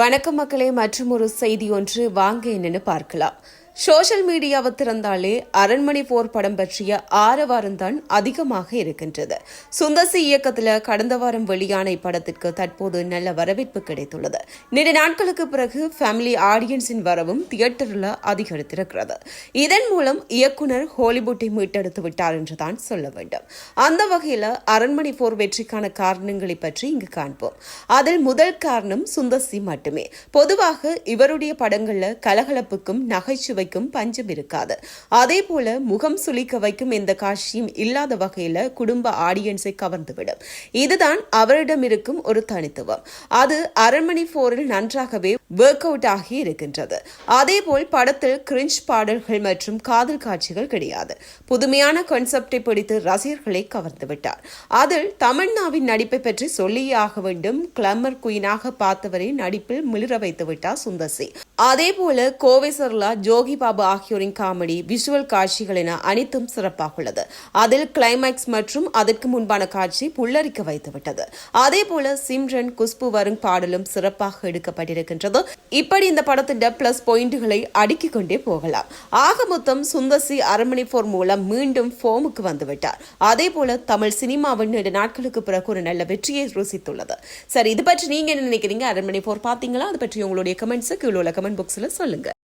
வணக்கம் மக்களே மற்றும் ஒரு செய்தி ஒன்று வாங்க என்னன்னு பார்க்கலாம். சோஷியல் மீடியாவை திறந்தாலே அரண்மனை போர் படம் பற்றிய ஆரவாரம் தான் அதிகமாக இருக்கின்றது. சுந்தசி இயக்கத்தில் கடந்த வாரம் வெளியான இப்படத்திற்கு தற்போது நல்ல வரவேற்பு கிடைத்துள்ளது. நீண்ட நாட்களுக்கு பிறகு ஃபேமிலி ஆடியன்ஸின் வரவும் தியேட்டரில் அதிகரித்திருக்கிறது. இதன் மூலம் இயக்குனர் ஹாலிவுட்டை மீட்டெடுத்து விட்டார் என்றுதான் சொல்ல வேண்டும். அந்த வகையில் அரண்மனை போர் வெற்றிக்கான காரணங்களை பற்றி இங்கு காண்போம். அதில் முதல் காரணம் சுந்தசி மட்டுமே. பொதுவாக இவருடைய படங்களில் கலகலப்புக்கும் நகைச்சுவை வைக்கும் பஞ்சம் இருக்காது. அதே போல முகம் சுளிக்க வைக்கும் எந்த காட்சியும் இல்லாத வகையில குடும்ப ஆடியன்ஸை கவர்ந்துவிடும். இதுதான் அவரிடம் இருக்கும் ஒரு தனித்துவம். அது அரண்மனை போரில் நன்றாகவே ஒர்க் அவுட் ஆகி இருக்கின்றது. அதேபோல் படத்தில் கிரிஞ்ச் பாடல்கள் மற்றும் காதல் காட்சிகள் கிடையாது. புதுமையான கான்செப்டை பிடித்து ரசிகர்களை கவர்ந்து விட்டார் அதில் தமன்னாவின் நடிப்பை பற்றி சொல்லியே ஆக வேண்டும். கிளமர் குயினாக பார்த்தவரை நடிப்பில் மிளிர வைத்து விட்டார் சுந்தர் சிங் அதே போல கோவை சர்லா ஜோகி பாபு ஆகியோரின் காமெடி விஷுவல் காட்சிகள் என அனைத்தும் சிறப்பாக உள்ளது அதில் கிளைமேக்ஸ் மற்றும் அதற்கு முன்பான காட்சி புல்லரிக்க வைத்துவிட்டது. அதே போல சிம்ரன் குஷ்பு வரும் பாடலும் சிறப்பாக எடுக்கப்பட்டிருக்கின்றது. இப்படி இந்த படத்தின் பிளஸ் பாயிண்டுகளை அடுக்கிக் கொண்டே போகலாம். ஆக மொத்தம் சுந்தசி அரண்மனை போர் மூலம் மீண்டும் ஃபோமுக்கு வந்துவிட்டார். அதே போல தமிழ் சினிமாவின் நீண்ட நாட்களுக்கு பிறகு ஒரு நல்ல வெற்றியை ருசித்துள்ளது. சரி இது பற்றி நீங்க என்ன நினைக்கிறீங்க? அரண்மனை போர் பாத்தீங்களா அது பற்றி உங்களுடைய கமெண்ட்ஸை கீழே உள்ள கமெண்ட் பாக்ஸில் சொல்லுங்க.